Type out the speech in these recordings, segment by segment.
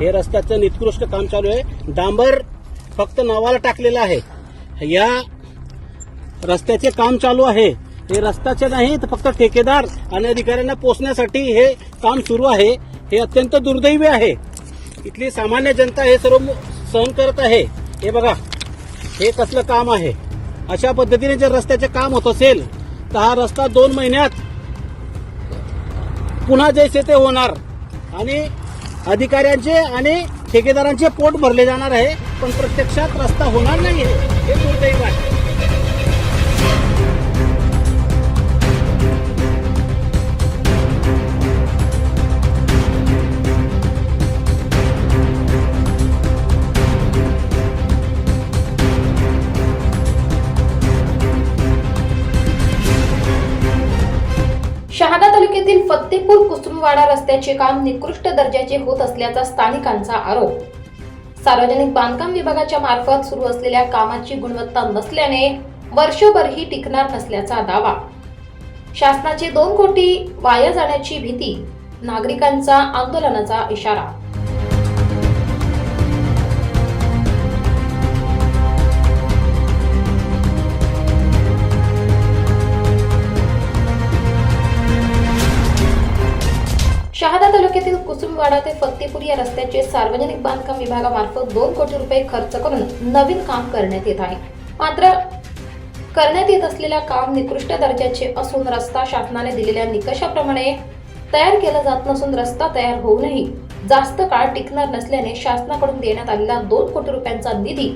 हे रस्त्याचं निकृष्ट काम चालू आहे. डांबर फक्त नावाला टाकलेलं आहे. या रस्त्याचे काम चालू आहे. हे रस्त्याचे नाही तर फक्त ठेकेदार आणि अधिकाऱ्यांना पोचण्यासाठी हे काम सुरू आहे. हे अत्यंत दुर्दैवी आहे. इथली सामान्य जनता हे सर्व सहन करत आहे. हे बघा हे कसलं काम आहे? अशा पद्धतीने जर रस्त्याचे काम होत असेल तर हा रस्ता दोन महिन्यात पुन्हा जैसे ते होणार. आणि अधिकाऱ्यांचे आणि ठेकेदारांचे पोट भरले जाणार आहे पण प्रत्यक्षात रस्ता होणार नाही हे दुर्दैव आहे. शहादा तालुक्यातील फत्तेपूर कुसुमवाडा रस्त्याचे काम निकृष्ट दर्जाचे होत असल्याचा स्थानिकांचा आरोप. सार्वजनिक बांधकाम विभागाच्या मार्फत सुरू असलेल्या कामाची गुणवत्ता नसल्याने वर्षभरही टिकणार नसल्याचा दावा. शासनाचे दोन कोटी वाया जाण्याची भीती नागरिकांचा आंदोलनाचा इशारा. शहादा तालुक्यातील कुसुमवाडा ते फत्तेपूर या रस्त्याचे सार्वजनिक बांधकाम विभागामार्फत दोन कोटी रुपये खर्च करून नवीन काम करण्यात येत आहे. मात्र करण्यात येत असलेल्या काम निकृष्ट दर्जाचे असून रस्ता शासनाने दिलेल्या निकषाप्रमाणे तयार केला जात नसून रस्ता तयार होऊनही जास्त काळ टिकणार नसल्याने शासनाकडून देण्यात आलेला दोन कोटी रुपयांचा निधी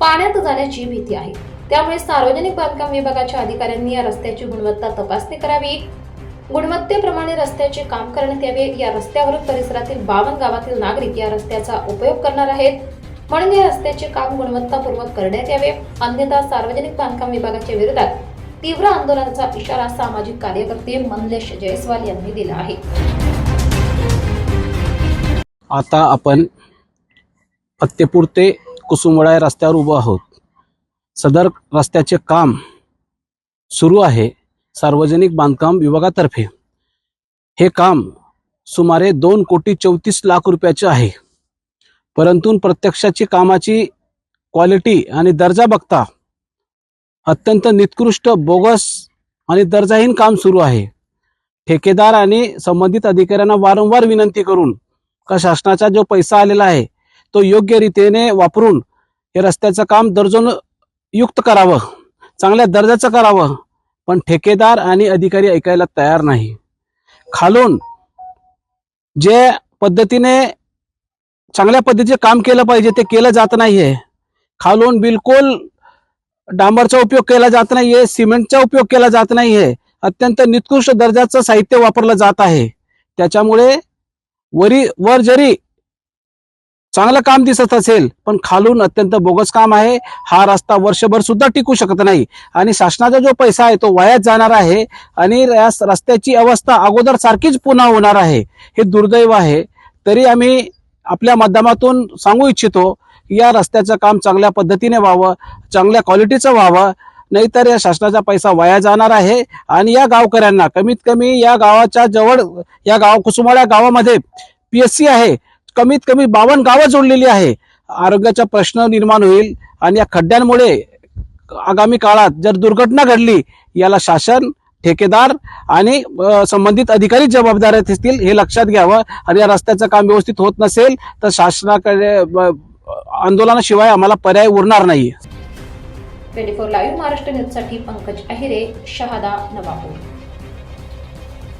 पाण्यात जाण्याची भीती आहे. त्यामुळे सार्वजनिक बांधकाम विभागाच्या अधिकाऱ्यांनी या रस्त्याची गुणवत्ता तपासणी करावी. गुणवत्तेप्रमाणे रस्त्याचे काम करण्यात यावे. या रस्त्यावरून परिसरातील बावन गावातील नागरिक या रस्त्याचा उपयोग करणार आहेत. म्हणून या रस्त्याचे काम गुणवत्तापूर्वक करण्यात यावे. अन्यथा सार्वजनिक बांधकाम विभागाच्या विरोधात तीव्र आंदोलनाचा इशारा सामाजिक कार्यकर्ते मनलेश जयस्वाल यांनी दिला आहे. आता आपण फत्तेपूर ते कुसुमवाडा रस्त्यावर उभं आहोत. सदर रस्त्याचे काम सुरू आहे. सार्वजनिक बांधकाम विभागातर्फे. हे काम सुमारे दोन कोटी चौतीस लाख रुपयाचे आहे. परंतु प्रत्यक्षाची कामाची क्वालिटी आणि दर्जा बघता अत्यंत निकृष्ट बोगस आणि दर्जाहीन काम सुरू आहे. ठेकेदार आणि संबंधित अधिकाऱ्यांना वारंवार विनंती करून का शासनाचा जो पैसा आलेला आहे तो योग्य रीतीने वापरून हे रस्त्याचं काम दर्जोन युक्त करावं चांगल्या दर्जाचं करावं पण ठेकेदार आणि अधिकारी ऐकायला तयार नाही. खालून जे पद्धतीने चांगल्या पद्धतीचे काम केलं पाहिजे ते केलं जात नाहीये. खालून बिलकुल डांबरचा उपयोग केला जात नाहीये सिमेंटचा उपयोग केला जात नाहीये. अत्यंत निकृष्ट दर्जाचं साहित्य वापरलं जात आहे. त्याच्यामुळे वरी वर जरी चांगलं काम दिसत असेल पण खालून अत्यंत बोगस काम आहे. हा रस्ता वर्षभर सुद्धा टिकू शकत नाही. आणि शासनाचा जो पैसा आहे तो वायाच जाणार आहे. आणि या रस्त्याची अवस्था अगोदर सारखीच पुन्हा होणार आहे. हे दुर्दैव आहे. तरी आम्ही आपल्या माध्यमातून सांगू इच्छितो या रस्त्याचं काम चांगल्या पद्धतीने व्हावं चांगल्या क्वालिटीचं व्हावं. नाहीतर या शासनाचा पैसा वाया जाणार आहे. आणि या गावकऱ्यांना कमीत कमी या गावाच्या जवळ या गाव कुसुमाळ्या गावामध्ये पीएससी आहे. कमीत कमी बावन्न गावं जोडलेली आहे. आरोग्याचा प्रश्न निर्माण होईल आणि या खड्ड्यांमुळे आगामी काळात जर दुर्घटना घडली याला शासन ठेकेदार आणि संबंधित अधिकारी जबाबदार असतील हे लक्षात घ्यावं आणि या रस्त्याचं काम व्यवस्थित होत नसेल तर शासनाकडे आंदोलनाशिवाय आम्हाला पर्याय उरणार नाही. ट्वेंटी फोर लाईव्ह महाराष्ट्र न्यूजसाठी पंकज अहिरे शहादा नवापूर.